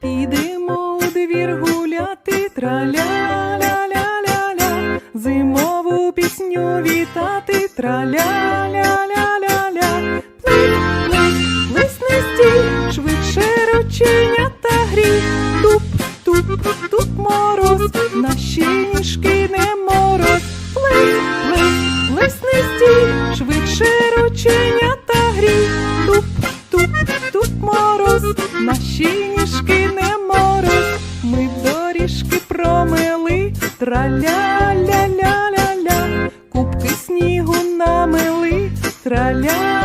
Підемо у двір гуляти, траля-ля-ля-ля-ля, зимову пісню вітати траля. Australia.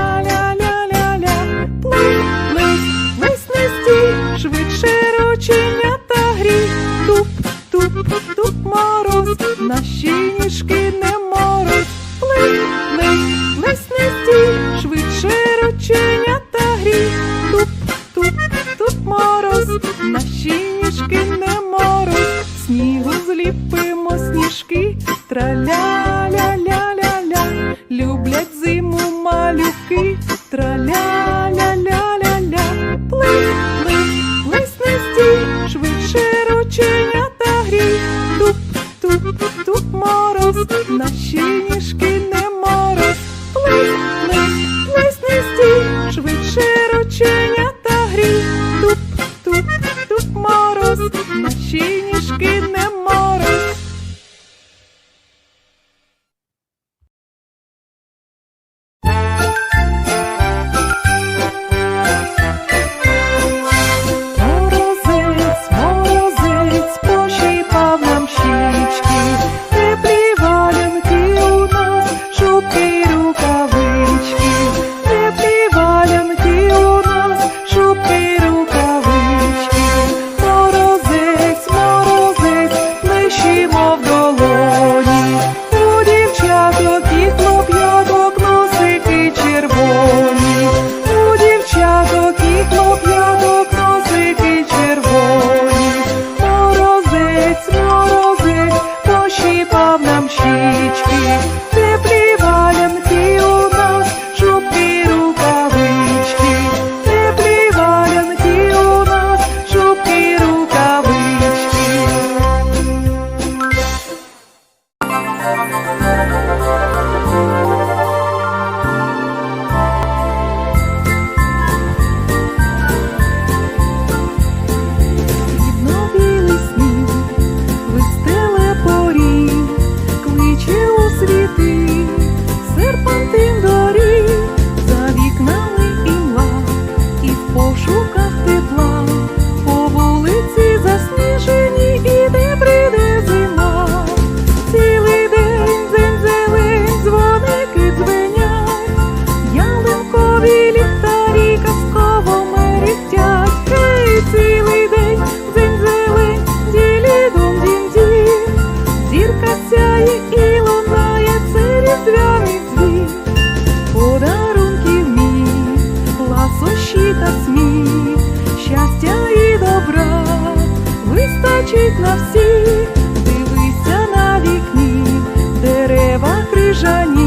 惹你。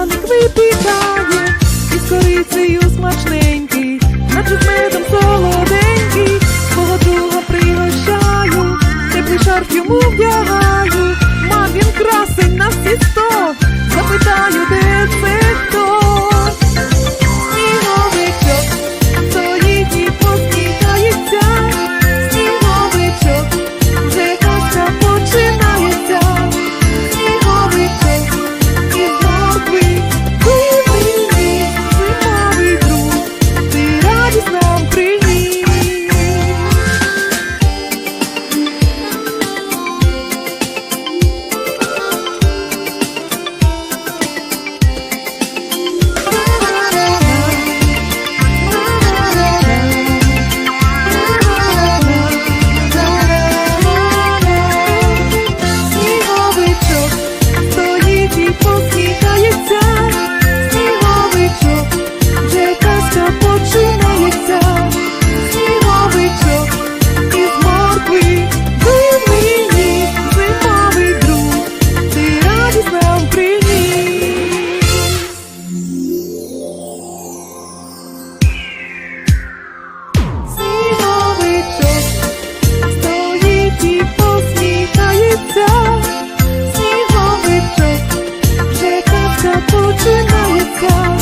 Пряник випікає, із корицею смачненький, наче з медом солоденький, свого друга пригощаю, теплий шарф йому вдягаю, мав він красень на всі сто, запитаю де. 是哪一个？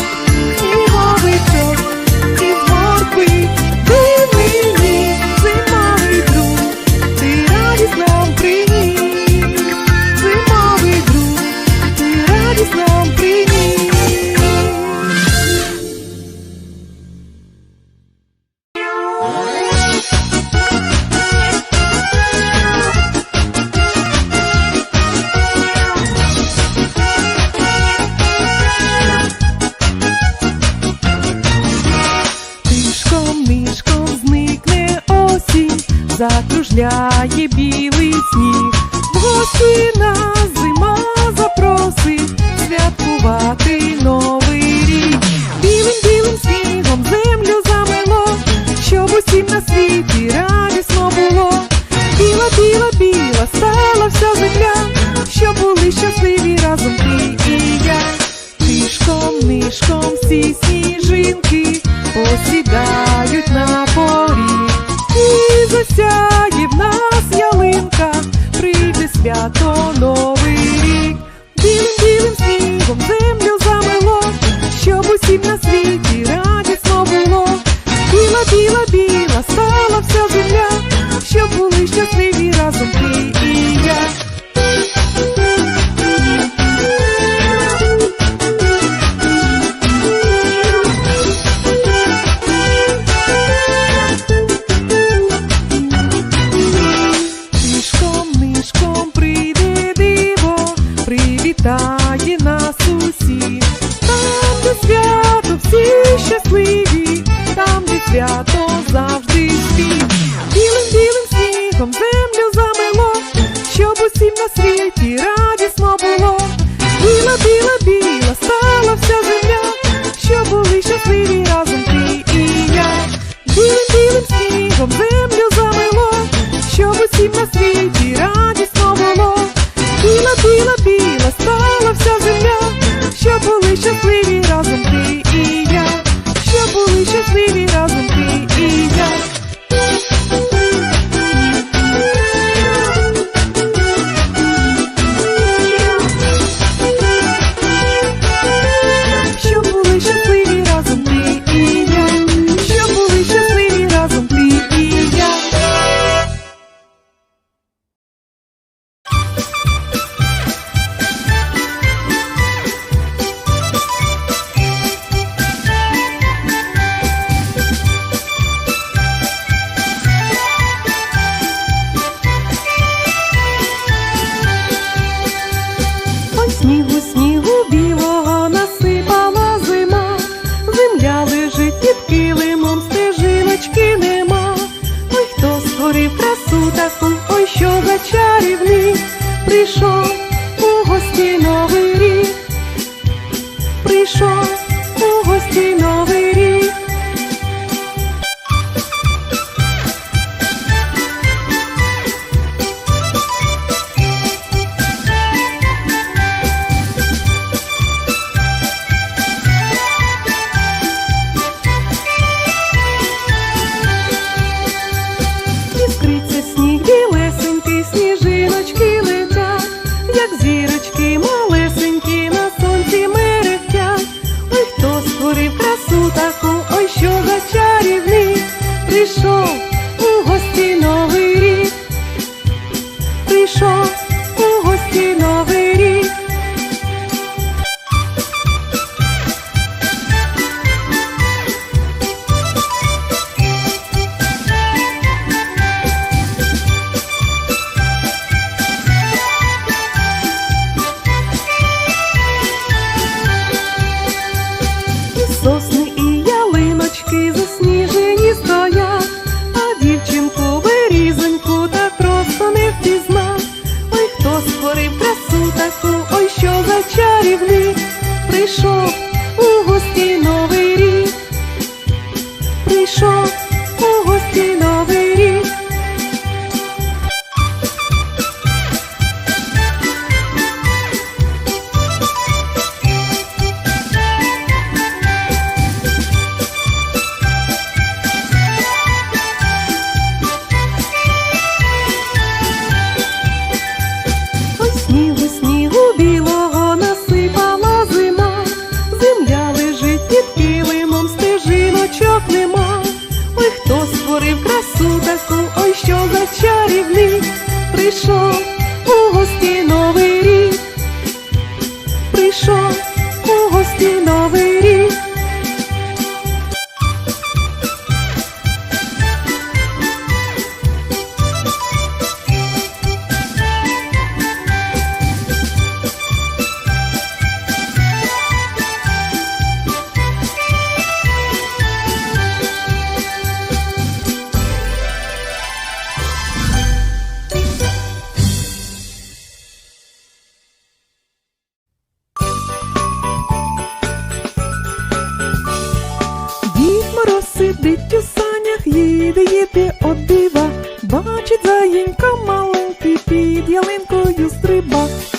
Прийшов у гості новий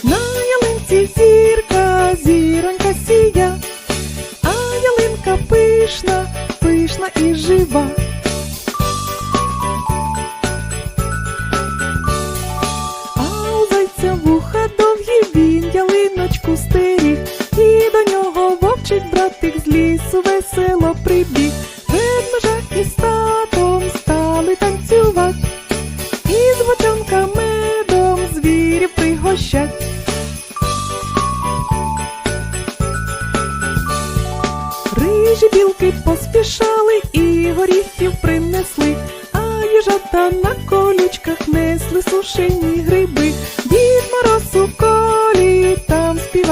não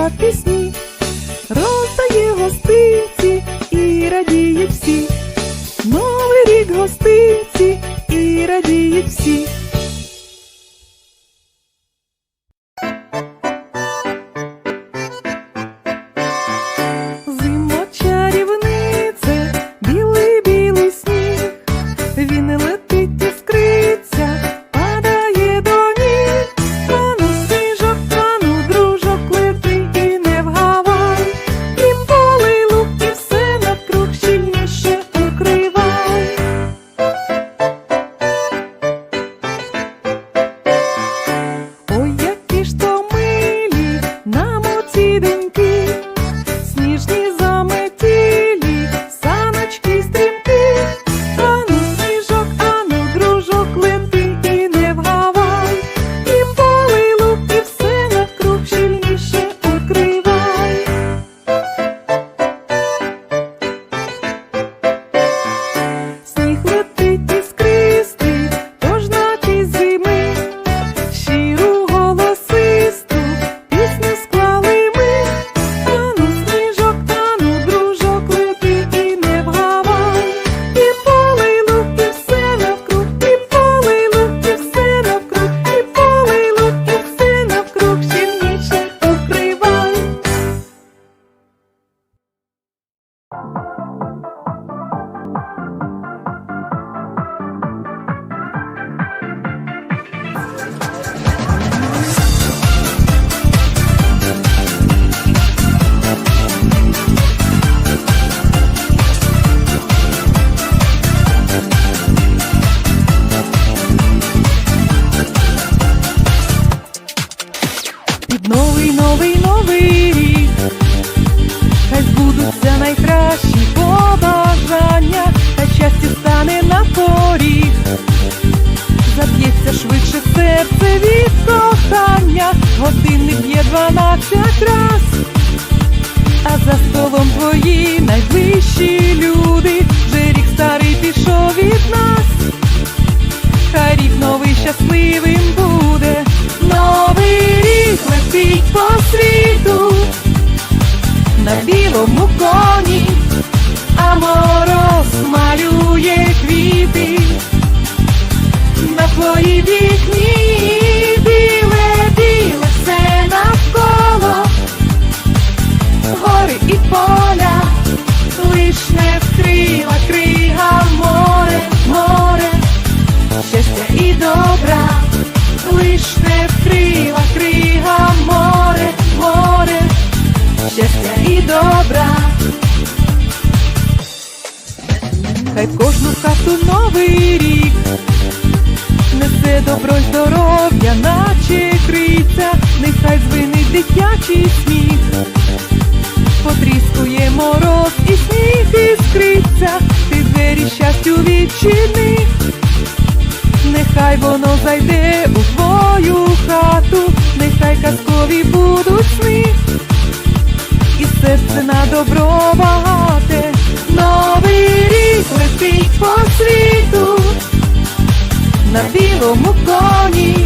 та пісні, роздає гостин. дванадцять раз, а за столом твої найближчі люди, вже рік старий пішов від нас, хай рік новий щасливим буде, новий рік летить по світу, на білому коні, а мороз малює квіти. На твої вікні. щастя і добра. Хай в кожну хату новий рік несе добро й здоров'я, наче криця, нехай звинить дитячий сміх, потріскує мороз і сміх іскриться, ти двері щастю відчини, нехай воно зайде у твою хату, нехай казкові будуть сни серце на добро багате, новий рік летить по світу, на білому коні.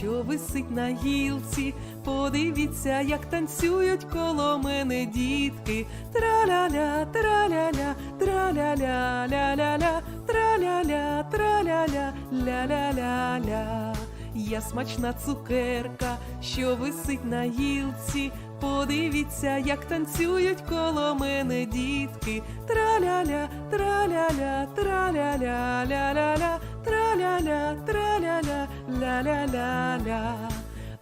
Що висить на гілці. Подивіться, як танцюють коло мене дітки. Траля-ля, траля-ля, траля-ля, ля-ля-ля, траля-ля, траля-ля, ля-ля-ля-ля. Я смачна цукерка, що висить на гілці. Подивіться, як танцюють коло мене дітки. Траля-ля, траля-ля, траля-ля, ля-ля-ля, траля-ля, траля-ля, ля-ля-ля-ля.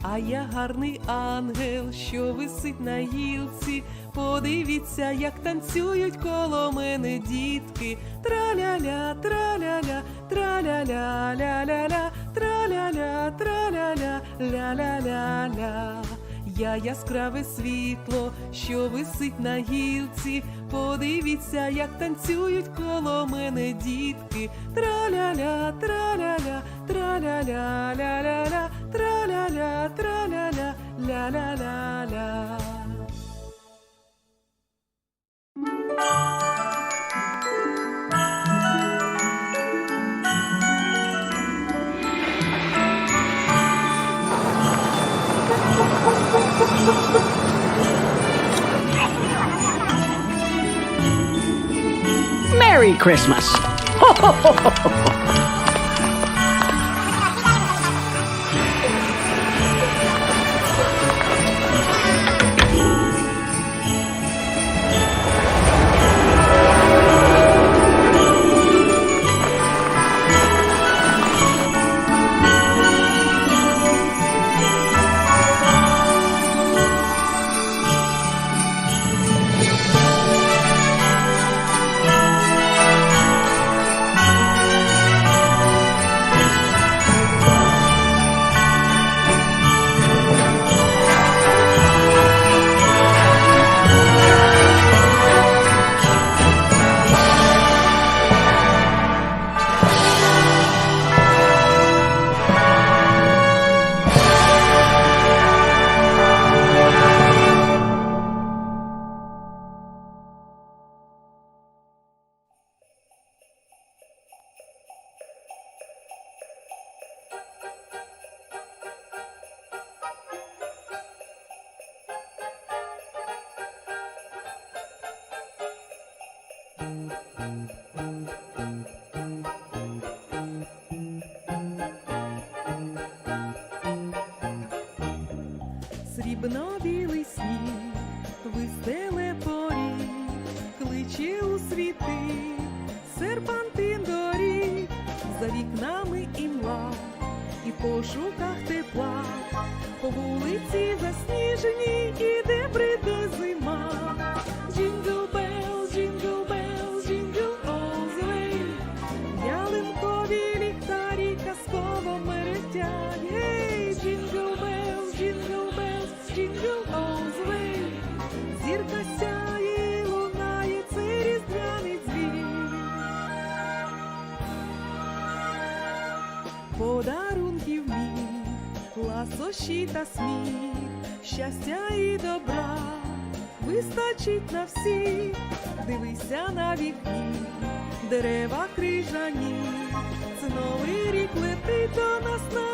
А я гарний ангел, що висить на гілці. Подивіться, як танцюють коло мене дітки. Траля-ля, траля-ля, траля-ля, ля-ля-ля, траля-ля, траля-ля, ля-ля-ля-ля. Я яскраве світло, що висить на гілці. Подивіться, як танцюють коло мене дітки. Траля-ля, траля-ля, траля-ля, ля-ля-ля, траля-ля, траля-ля, ля-ля-ля-ля. Merry Christmas. Щастя і добра, вистачить на всіх, дивися на вікні, дерева крижані, це новий рік летить до нас на.